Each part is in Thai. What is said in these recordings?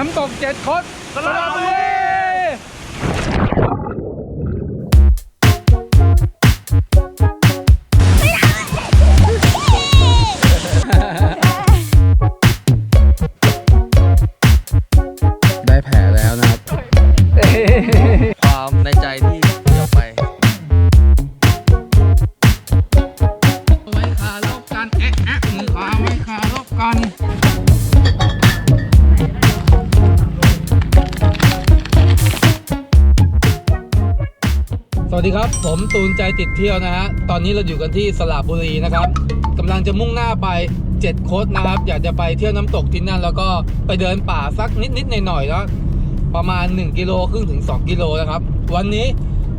น้ำตกเจ็ดคดสระบุรีได้แผลแล้วนะครับ ความในใจที่เดียวไปไว้คาลบกันแอะแอะมือขวาไว้ ดีครับ ผมตูนใจติดเที่ยวนะฮะ ตอนนี้เราอยู่กันที่สระบุรีนะครับกำลังจะมุ่งหน้าไปเจ็ดโคดนะครับ อยากจะไปเที่ยวน้ำตกที่นั่น แล้วก็ไปเดินป่าสักนิดๆหน่อยๆแล้วประมาณ 1 กิโลครึ่งถึง 2 กิโลนะครับ วันนี้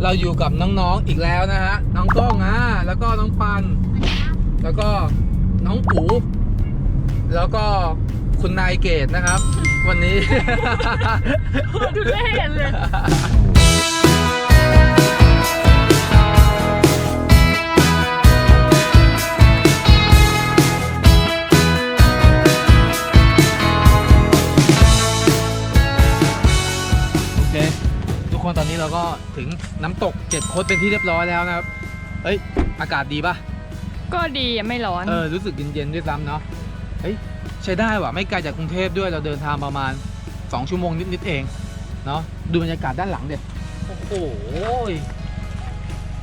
เราอยู่กับน้องๆอีกแล้วนะฮะ น้องก้องอะแล้วก็น้องปัน แล้วก็น้องปูแล้วก็คุณนายเกตนะครับ วันนี้ ดูแลเลย น้ำตกเจ็ดโคตรเป็นที่เรียบร้อยแล้วนะครับเฮ้ย อากาศดีปะก็ดีอะไม่ร้อน เออ รู้สึกเย็นๆด้วยซ้ำเนาะ เฮ้ย ใช้ได้ว่ะ ไม่ไกลจากกรุงเทพด้วยเราเดินทางประมาณ 2 ชั่วโมงนิดๆเอง เนาะ ดูบรรยากาศด้านหลังเด็ดโอ้โห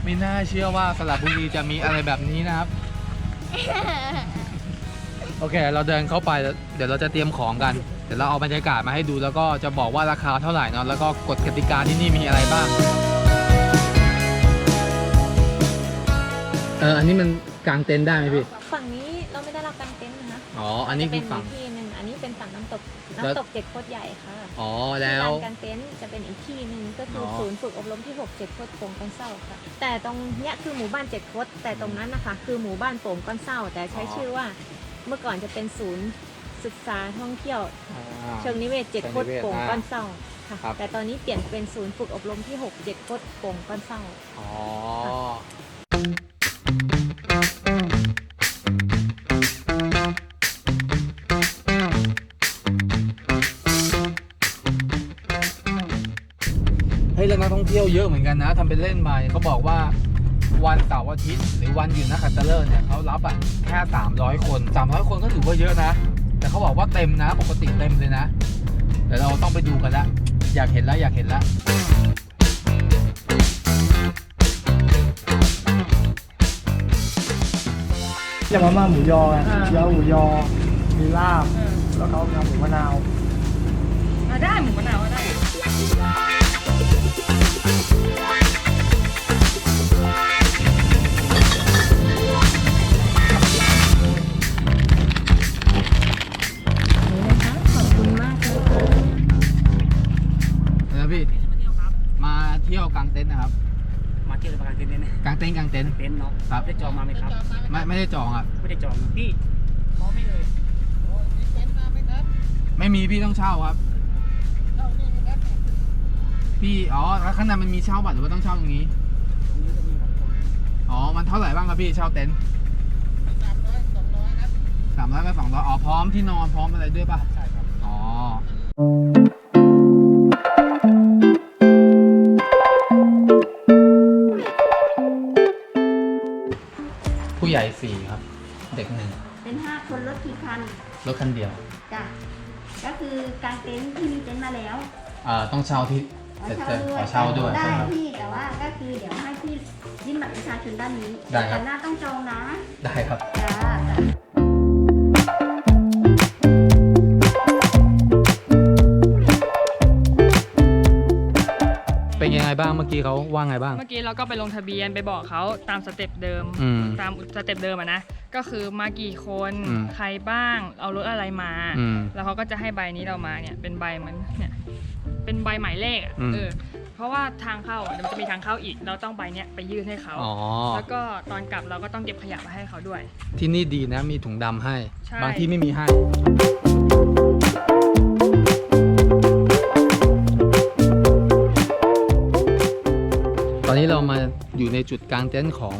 ไม่น่าเชื่อว่าสระบุรีจะมีอะไรแบบนี้นะครับ โอเค เราเดินเข้าไปแล้วเดี๋ยวเราจะเตรียมของกัน เดี๋ยวเราเอาบรรยากาศมาให้ดูแล้วก็จะบอกว่าราคาเท่าไหร่เนาะ แล้วก็กฎกติกาที่นี่มีอะไรบ้าง เอออันนี้มันกางเต็นท์ได้ไหมพี่ ฝั่งนี้เราไม่ได้รับการเต็นท์นะคะอ๋อ อันนี้จะคืเป็อนฝั่งอีกที่หนึ่งอันนี้เป็นฝั่งน้ำตกแล้ว น้ำตกเจ็ดโคตรใหญ่ค่ะอ๋อแล้วที่ลานการเต็นท์จะเป็นอีกที่หนึ่งก็คือออ ศูนย์ฝึกอบรมที่6 7โคตรโป่งก้อนเศร้าค่ะ แต่ตรงเนี้ยคือหมู่บ้านเจ็ดโคตรแต่ตรงนั้นนะคะ คือหมู่บ้านโป่งก้อนเศร้า แต่ใช้ชื่อว่าเมื่อก่อนจะเป็นศูนย์ศึกษาท่องเที่ยว อ่า เชิงนิเวศเจ็ดโคตรเชิงนิเวศโป่งอ่าก้อนเศร้าค่ะครับ แต่ตอนนี้เปลี่ยนเป็นศูนย์ฝึกอบรมที่6 7โคตรโป่งก้อนเศร้า อ๋อ ท่องเที่ยวเยอะเหมือนกันนะทำเป็นเล่นไปเขาบอกว่าวันเสาร์อาทิตย์ หรือวันหยุดนักขัตฤกษ์เนี่ยเขารับอะแค่ 300 คน 300 คนก็ถือว่าเยอะนะ แต่เขาบอกว่าเต็มนะ ปกติเต็มเลยนะเดี๋ยวเราต้องไปดูกันละอยากเห็นแล้วอยากเห็นแล้วจะมาม่าหมูยอไงเกี๊ยวหมูยอ มีลาบ แล้วเขาทำหมูมะนาวมาได้หมูมะนาวก็ได้างเต็นท์กางเต็นท์ เต็นท์เนาะครับ ได้จองมาไหมครับ ไม่ไม่ได้จองอะไม่ได้จองพี่พร้อมไม่เลยไม่มีพี่ต้องเช่าครับ พี่อ๋อแล้วข้างในมันมีเช่าบัตรหรือว่าต้องเช่าตรงนี้อ๋อมันเท่าไหร่บ้างครับพี่เช่าเต็นท์สามร้อยกับสองร้อยอ๋อพร้อมที่นอนพร้อมอะไรด้วยป่ะ รถคันเดียวจ้ะก็คือกางเต็นท์ที่มีเต็นท์มาแล้วอ่าต้องเช่าที่ขอจะเช่าจะด้วยขอเช่าด้วยได้ใช่ครับพี่แต่ว่าก็คือเดี๋ยวให้พี่ยื่นบัตรประชาชนด้านนี้ได้ครับ แต่หน้าต้องจองนะได้ครับ จ้าจ้ะ บ้างเมื่อกี้เขาว่าไงบ้าง เมื่อกี้เราก็ไปลงทะเบียนไปบอกเขาตามสเต็ปเดิม อืม ตามสเต็ปเดิมอะนะ ก็คือมากี่คนอืม ใครบ้างเอารถอะไรมา อืม แล้วเขาก็จะให้ใบนี้เรามาเนี่ยเป็นใบเหมันเนี่ยเป็นใบหมายเลขอะอืม เออเพราะว่าทางเข้าอะเดี๋ยวมันจะมีทางเข้าอีก เราต้องใบเนี้ยไปยื่นให้เขา อ๋อ แล้วก็ตอนกลับเราก็ต้องเก็บขยะมาให้เขาด้วย ที่นี่ดีนะมีถุงดำให้ ใช่ บางที่ไม่มีให้ อนนี้เรามาอยู่ในจุดกลางเต็นท์ของ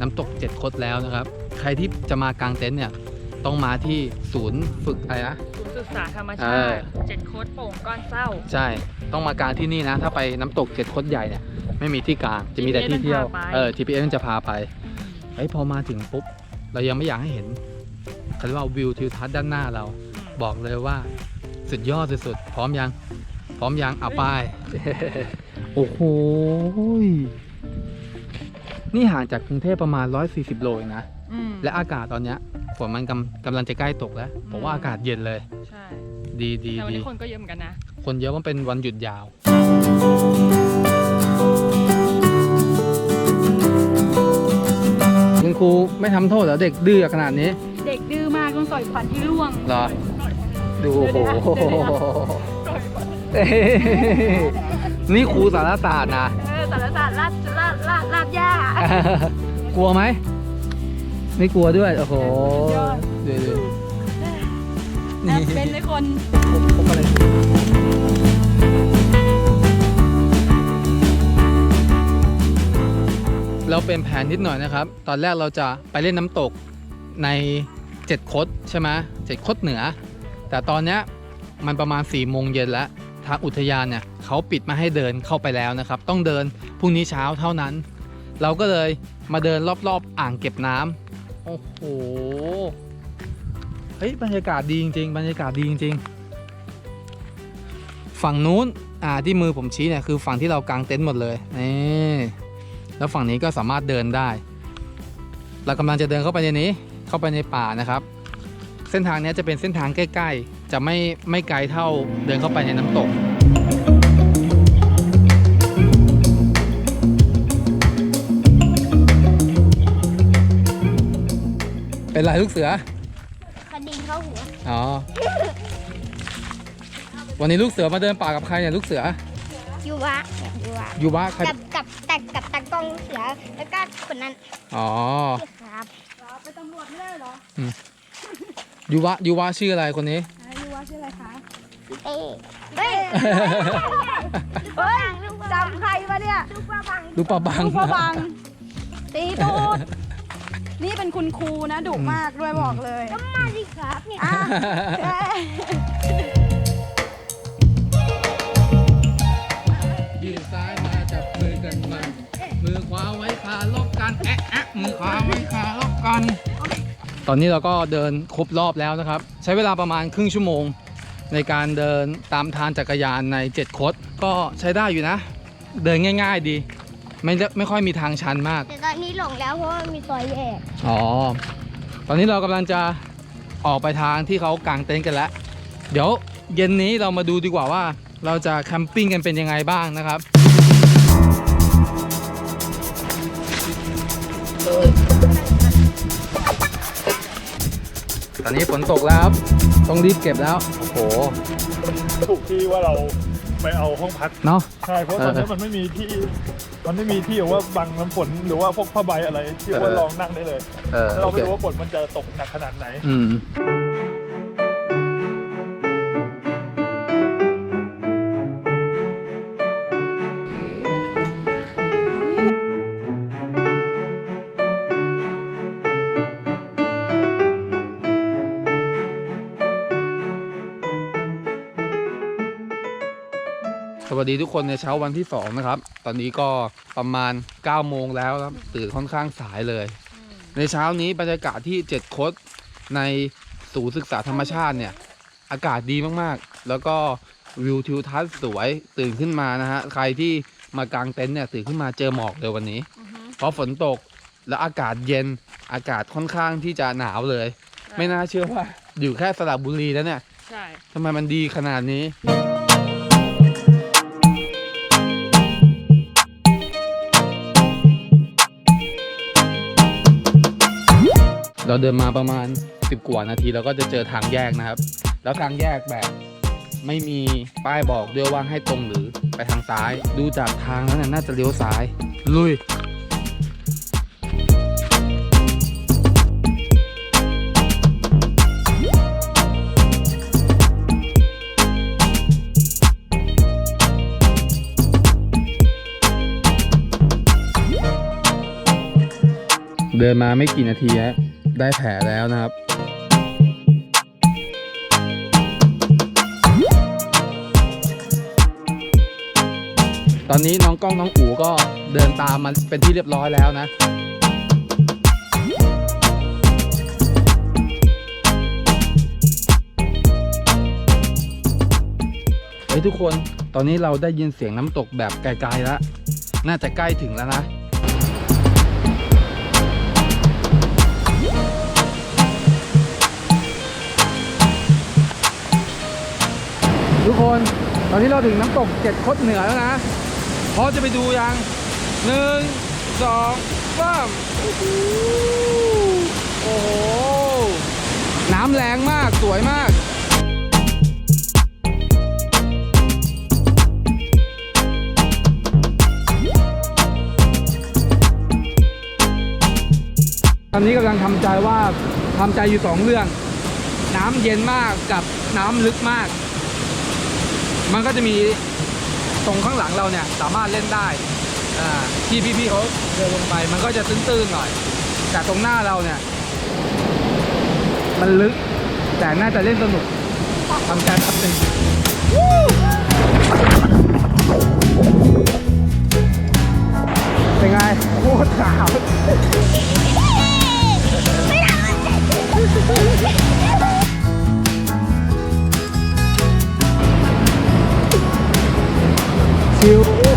น้ำตกเจ็ดคดแล้วนะครับ ใครที่จะมากางเต็นท์เนี่ยต้องมาที่ศูนย์ฝึกอะไรนะศูนย์ศึกษาธรรมเอชาอติเจ็ดโคตรโป่งก้อนเศร้า ใช่ ต้องมากางที่นี่นะ ถ้าไปน้ำตกเจ็ดคดใหญ่เนี่ยไม่มีที่กางจะมีแต่ที่เที่ยว GPS มันพาไปเออ GPS มันจะพาไปเฮ้ยพอมาถึงปุ๊บเรายังไม่อยากให้เห็นเขาเรียกว่าวิวทิวทัศน์ด้านหน้าเรา บอกเลยว่าสุดยอดสุดๆพร้อมยัง พร้อมยังเอาไปโอ้โหย นี่ห่างจากกรุงเทพประมาณ 140 โลเองนะ อืมและอากาศตอนเนี้ยฝนมันกำกำลังจะใกล้ตกแล้ว ผมว่าอากาศเย็นเลย ใช่ดีดีแต่วันดีนี้คนก็เยอะเหมือนกันนะ คนเยอะมันเป็นวันหยุดยาว คุณครูไม่ทำโทษเหรอเด็กดื้อขนาดนี้ เด็กดื้อมากต้องต่อยขวัญที่ร่วง เหรอ ดูโอ้โหเอ้ยนี่ครูสารศาสตร์นะ เออสารศาสตร์ลาด กลัวไหม ไม่กลัวด้วย โอ้โหดูดูนี่เป็นเลยคนพบอะไรเราเป็นแผนนิดหน่อยนะครับ ตอนแรกเราจะไปเล่นน้ำตกในเจ็ดคดใช่ไหมเจ็ดคดเหนือ แต่ตอนเนี้ยมันประมาณ4ี่โมงเย็นแล้วทางอุทยานเนี่ยเขาปิดมาให้เดินเข้าไปแล้วนะครับ ต้องเดินพรุ่งนี้เช้าเท่านั้น เราก็เลยมาเดินรอบๆอ่างเก็บน้ำโอ้โหเฮ้ยบรรยากาศดีจริงๆบรรยากาศดีจริงๆฝั่งนู้นอ่าที่มือผมชี้เนี่ยคือฝั่งที่เรากางเต็นท์หมดเลยนี่แล้วฝั่งนี้ก็สามารถเดินได้ เรากำลังจะเดินเข้าไปในนี้เข้าไปในป่านะครับ เส้นทางนี้จะเป็นเส้นทางใกล้ ๆ จะไม่ไม่ไกลเท่าเดินเข้าไปในน้ำตก เป็นไรลูกเสือคดีเข้าหัวอ๋อวันนี้ลูกเสือมาเดินป่ากับใครเนี่ยลูกเสือยูวะยูวะอยู่บ้านใครกับกับแต่กับตากล้องเสือแล้วก็คนนั้นอ๋อครับไปตำรวจไม่ได้เหรอยูวะยูวะชื่ออะไรคนนี้ยูวะชื่ออะไรคะเอ้เฮ้ยเฮ้ยจำใครวะเนี่ยลูกปลาบังลูกปลาบังลูกพระบังตีตูด นี่เป็นคุณครูนะดุมากด้วยบอกเลยก็มาสิครับเนี่ย อะใช่ยืนซ้ายมาจับมือกันมามือขวาไว้ขาลบกันแอะแอะมือขวาไว้ขาลบกัน ตอนนี้เราก็เดินครบรอบแล้วนะครับ ใช้เวลาประมาณครึ่งชั่วโมง ในการเดินตามทางจักรยานใน 7 คดก็ใช้ได้อยู่นะ เดินง่าย ๆ ดี ไม่ได้ไม่ค่อยมีทางชันมาก แต่ตอนนี้หลงแล้วเพราะว่ามีซอยแยกอ๋อ ตอนนี้เรากำลังจะออกไปทางที่เขากางเต็นท์กันแล้ว เดี๋ยวเย็นนี้เรามาดูดีกว่าว่า เราจะแคมปิ้งกันเป็นยังไงบ้างนะครับ ตอนนี้ฝนตกแล้วครับต้องรีบเก็บแล้ว โอ้โห ถูกที่ว่าเราไปเอาห้องพักเนาะ ใช่เพราะตอนนี้มันไม่มีที่ มันไม่มีที่แบบว่าบังน้ำฝนหรือว่าพวกผ้าใบอะไรที่ว่าเออ รองนั่งได้เลย เออแล้วเราโอเคไม่รู้ว่าฝนมันจะตกหนักขนาดไหน อืม วัสดีทุกคนในเช้าวันที่2นะครับ ตอนนี้ก็ประมาณ9โมงแล้วครับตื่นค่อนข้างสายเลย ในเช้านี้บรรยากาศที่7คดในศูนย์ศึกษาธรรมชาติเนี่ย อากาศดีมากๆ แล้วก็วิวทิวทัศน์สวยตื่นขึ้นมานะฮะใครที่มากางเต็นท์เนี่ยตื่นขึ้นมาเจอหมอกเลยวันนี้ เพราะฝนตกแล้วอากาศเย็นอากาศค่อนข้างที่จะหนาวเลย ไม่น่าเชื่อว่าอยู่แค่สระบุรีแล้วเนี่ยใช่ทำไมมันดีขนาดนี้ เราเดินมาประมาณ 10 กว่านาทีเราก็จะเจอทางแยกนะครับ แล้วทางแยกแบบไม่มีป้ายบอกด้วยว่าให้ตรงหรือไปทางซ้าย ดูจากทางแล้วเนี่ยน่าจะเลี้ยวซ้าย ลุยเดินมาไม่กี่นาทีฮะ ได้แผลแล้วนะครับตอนนี้น้องกล้องน้องอูก็เดินตามมันเป็นที่เรียบร้อยแล้วนะ เฮ้ยทุกคนตอนนี้เราได้ยินเสียงน้ำตกแบบไกลๆแล้ว น่าจะใกล้ถึงแล้วนะ ทุกคนตอนนี้เราถึงน้ำตกเจ็ดคดเหนือแล้วนะพอจะไปดูยังหนึ่งสองสามโอ้โห น้ำแรงมาก สวยมากตอนนี้กำลังทำใจว่าทำใจอยู่สองเรื่อง น้ำเย็นมากกับน้ำลึกมาก มันก็จะมีตรงข้างหลังเราเนี่ยสามารถเล่นได้ที่พี่ๆเขาเดินลงไป มันก็จะตื้นๆหน่อย แต่ตรงหน้าเราเนี่ย มันลึก แต่น่าจะเล่นสนุกทำใจครับหนึ่งเป็นไงโคตรขาว Brasil.